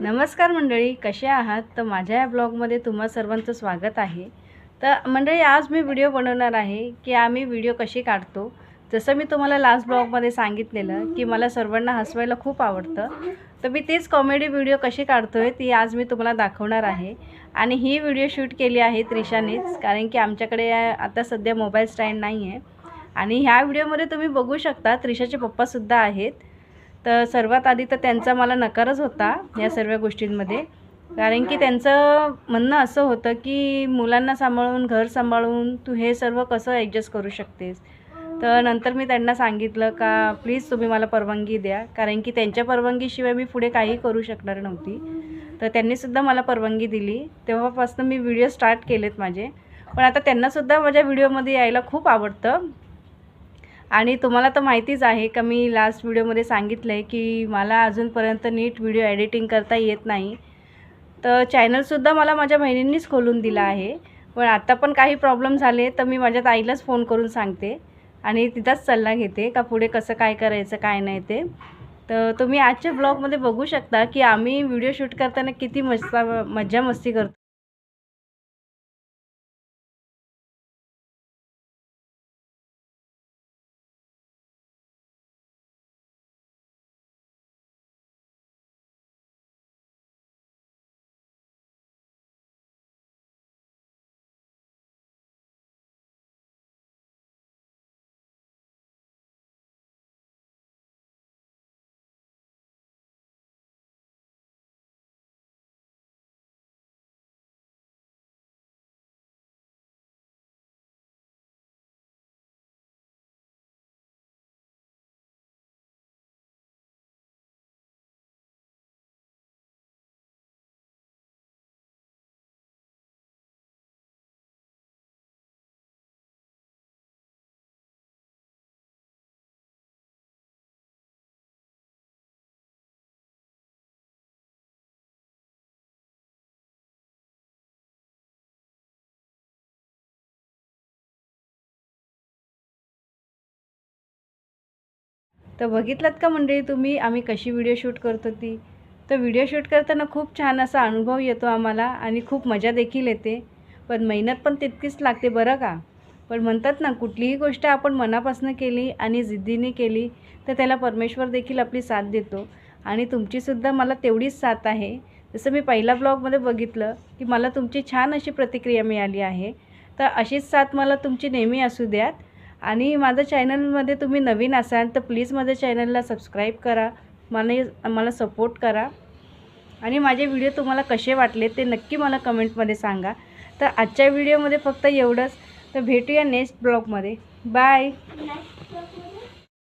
नमस्कार मंडळी कसे आहात? तर माझ्या या ब्लॉगमध्ये तुम्हा सर्वांचं स्वागत आहे. तर मंडळी आज मी व्हिडिओ बनवणार आहे की आम्ही व्हिडिओ कशी काढतो. जसं मी तुम्हाला लास्ट ब्लॉगमध्ये सांगितलेलं की मला सर्वांना हसवायला खूप आवडतं. तर मी तेच कॉमेडी व्हिडिओ कशी काढतो आहे ती आज मी तुम्हाला दाखवणार आहे. आणि ही व्हिडिओ शूट केली आहे त्रिशानेच कारण की आमच्याकडे आता सध्या मोबाईल स्टँड नाही आहे आणि ह्या व्हिडिओमध्ये तुम्ही बघू शकता त्रिशाचे पप्पासुद्धा आहेत. तर सर्वात आधी तर त्यांचा मला नकारच होता या सर्व गोष्टींमध्ये. कारण की त्यांचं म्हणणं असं होतं की मुलांना सांभाळून घर सांभाळून तू हे सर्व कसं ॲडजस्ट करू शकतेस? तर नंतर मी त्यांना सांगितलं का प्लीज तुम्ही मला परवानगी द्या. कारण की त्यांच्या परवानगीशिवाय मी पुढे काही करू शकणार नव्हती. तर त्यांनीसुद्धा मला परवानगी दिली. तेव्हापासून मी व्हिडिओ स्टार्ट केलेत माझे. पण आता त्यांनासुद्धा माझ्या व्हिडिओमध्ये यायला खूप आवडतं. आणि तुम्हाला तर माहितीच आहे का मी लास्ट व्हिडिओमध्ये सांगितलं आहे की मला अजूनपर्यंत नीट व्हिडिओ एडिटिंग करता येत नाही. तर चॅनलसुद्धा मला माझ्या बहिणींनीच खोलून दिला आहे. पण आता पण काही प्रॉब्लेम झाले तर मी माझ्या ताईलाच फोन करून सांगते आणि तिथंच सल्ला घेते का पुढे कसं काय करायचं काय नाही ते. तर तुम्ही आजच्या ब्लॉगमध्ये बघू शकता की आम्ही व्हिडिओ शूट करताना किती मस्ता मज्जा मस्ती करतो. तर बघितलात का मंडळी तुम्ही? आम्ही कशी व्हिडिओ शूट करतो ती तर व्हिडिओ शूट करताना खूप छान असा अनुभव येतो आम्हाला आणि खूप मजा देखील येते. पण मेहनत पण तितकीच लागते बरं का? पण म्हणतात ना कुठलीही गोष्ट आपण मनापासून केली आणि जिद्दीने केली तर त्याला परमेश्वर देखील आपली साथ देतो. आणि तुमचीसुद्धा मला तेवढीच साथ आहे. जसं मी पहिल्या ब्लॉगमध्ये बघितलं की मला तुमची छान अशी प्रतिक्रिया मिळाली आहे. तर अशीच साथ मला तुमची नेहमी असू द्यात. आणि माझं चॅनलमध्ये तुम्ही नवीन असाल तर प्लीज माझ्या चॅनलला सबस्क्राईब करा. मला मला सपोर्ट करा. आणि माझे व्हिडिओ तुम्हाला कसे वाटले ते नक्की मला कमेंटमध्ये सांगा. तर आजच्या व्हिडिओमध्ये फक्त एवढंच. तर भेटूया नेक्स्ट ब्लॉगमध्ये. बाय.